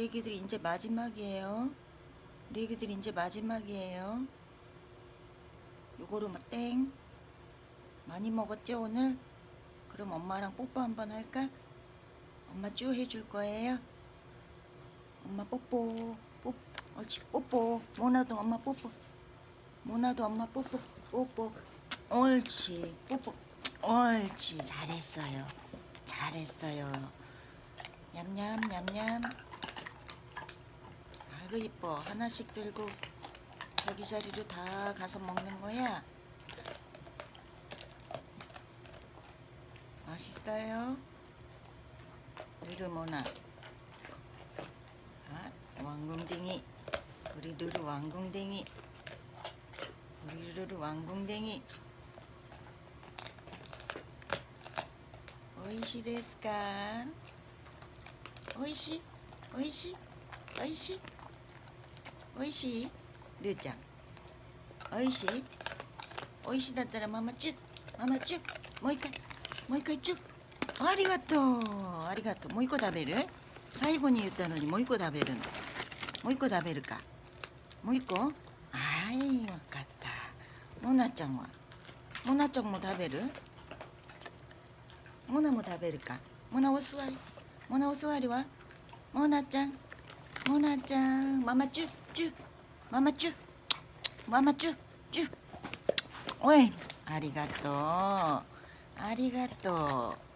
우리 애기들 이제 마지막이에요. 우리 애기들 이제 마지막이에요. 요거로 막 땡. 많이 먹었지 오늘? 그럼 엄마랑 뽀뽀 한번 할까? 엄마 쭈 해줄 거예요. 엄마 뽀뽀. 뽀. 옳지. 뽀뽀. 모나도 엄마 뽀뽀. 모나도 엄마 뽀뽀. 뽀뽀. 옳지. 뽀뽀. 옳지. 잘했어요. 잘했어요. 냠냠 냠냠. 아이고 이뻐. 하나씩 들고 자기 자리로 다 가서 먹는 거야. 맛있어요. 누르모나. 아, 왕궁댕이. 우리 누르 왕궁댕이. 우리 누르 왕궁댕이. 오이시 데스까? 오이시? 오이시? 오이시? おいしい？ルちゃん。おいしい？おいしいだったらママチュママチュもう一回。もう一回チュありがとう。ありがとう。もう一個食べる？最後に言ったのにもう一個食べるの。もう一個食べるか。もう一個？はい分かった。モナちゃんは？モナちゃんも食べる？モナも食べるか。モナお座り。モナお座りは？モナちゃん。モナちゃん。ママチュチュママチュママチュチュおい。ありがとう。ありがとう。